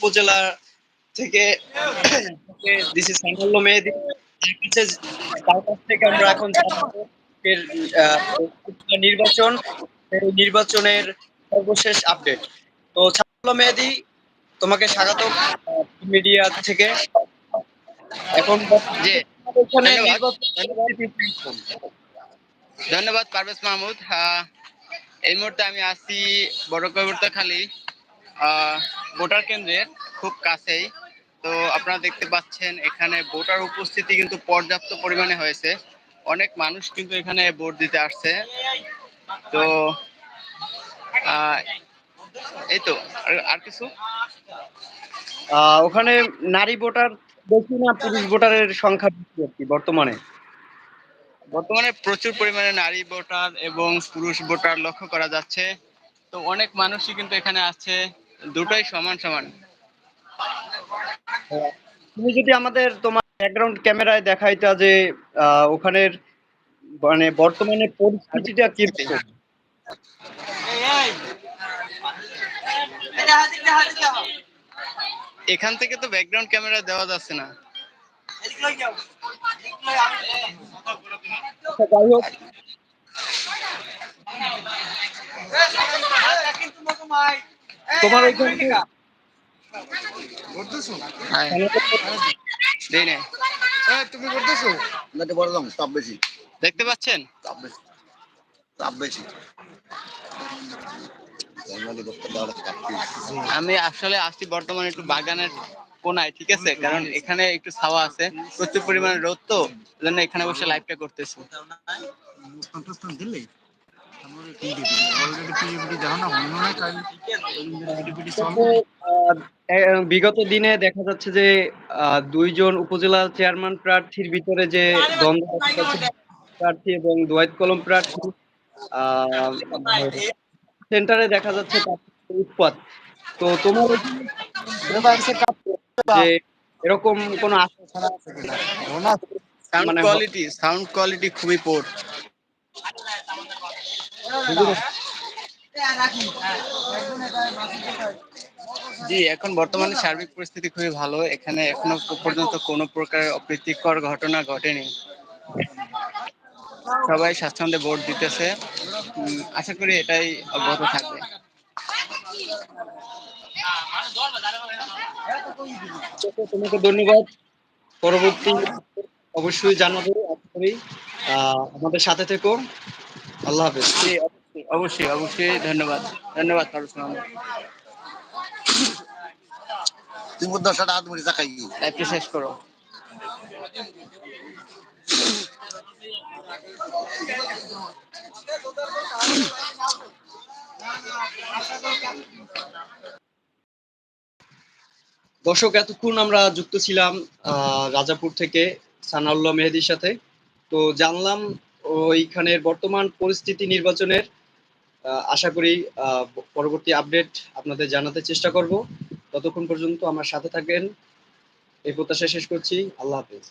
উপজেলা থেকে this is মেহেদি। তার কাছে তার কাছ থেকে আমরা এখন আহ, নির্বাচন নির্বাচনের সর্বশেষ আপডেট তো সানাল্ল মেহেদি তোমাকে স্বাগত মিডিয়া থেকে। এখন এখানে ধন্যবাদ। পারভেজ মাহমুদ। আহ, এই মুহূর্তে আমি আছি বড় খালি। ভোটার কেন্দ্রের খুব কাছেই। তো আপনারা দেখতে পাচ্ছেন এখানে ভোটার উপস্থিতি কিন্তু পর্যাপ্ত পরিমাণে হয়েছে। অনেক মানুষ কিন্তু এখানে ভোট দিতে আসছে। তো আহ, এই তো আর- কিছু? ওখানে নারী ভোটার বেশি না পুরুষ ভোটারের সংখ্যা বেশি আর কি বর্তমানে? বর্তমানে প্রচুর পরিমাণে নারী ভোটার এবং পুরুষ ভোটার লক্ষ্য করা যাচ্ছে। তো অনেক মানুষই কিন্তু এখানে আছে। দুটোই সমান সমান। তুমি যদি আমাদের তোমার ব্যাকগ্রাউন্ড ক্যামেরায় দেখাইতা যে আহ, ওখানের মানে বর্তমানে পরিস্থিতিটা কি এখান থেকে তো ব্যাকগ্রাউন্ড ক্যামেরা দেওয়া যাচ্ছে না। যাই হোক তোমার ওইখানে হ্যাঁ, দেই নাই। তুমি করতেছো নাকি বললাম তাপ বেশি। দেখতে পাচ্ছেন? তাপ বেশি। তাপ বেশি। আমি আসলে আসছি বর্তমানে একটু বাগানের কোনায় ঠিক আছে? কারণ এখানে একটু ছাওয়া আছে প্রচুর পরিমাণে রোদ তো এখানে বসে লাইভটা করতেছি। বিগত দিনে দেখা যাচ্ছে যে দুইজন উপজেলা চেয়ারম্যান প্রার্থীর ভিতরে যে দ্বন্দ্ব প্রার্থী এবং দোয়াইত কলম প্রার্থী সেন্টারে দেখা যাচ্ছে উৎপাত। তো তোমার যে এরকম কোন আশা সাউন্ড মানে- কোয়ালিটি সাউন্ড কোয়ালিটি খুবই পোর জি, এখন বর্তমানে সার্বিক পরিস্থিতি খুবই ভালো। এখানে এখনও পর্যন্ত কোনো প্রকার অপ্রীতিকর ঘটনা ঘটেনি। সবাই স্বাচ্ছন্দ্যে ভোট দিতেছে। আশা করি এটাই অব্যাহত থাকবে। তোমাকে ধন্যবাদ। পরবর্তী অবশ্যই জানাব আমাদের সাথে থেকো। আল্লাহ হাফেজ। অবশ্যই অবশ্যই অবশ্যই ধন্যবাদ ধন্যবাদ তুমি দশটা হাত মুড়ি চাকাই শেষ করো। দর্শক এতক্ষণ আমরা যুক্ত ছিলাম আহ, রাজাপুর থেকে সানাউল্লাহ মেহেদির সাথে। তো জানলাম ওইখানের বর্তমান পরিস্থিতি নির্বাচনের আশা করি পরবর্তী আপডেট আপনাদের জানাতে চেষ্টা করব। ততক্ষণ পর্যন্ত আমার সাথে থাকেন। এই প্রত্যাশা শেষ করছি। আল্লাহ হাফেজ।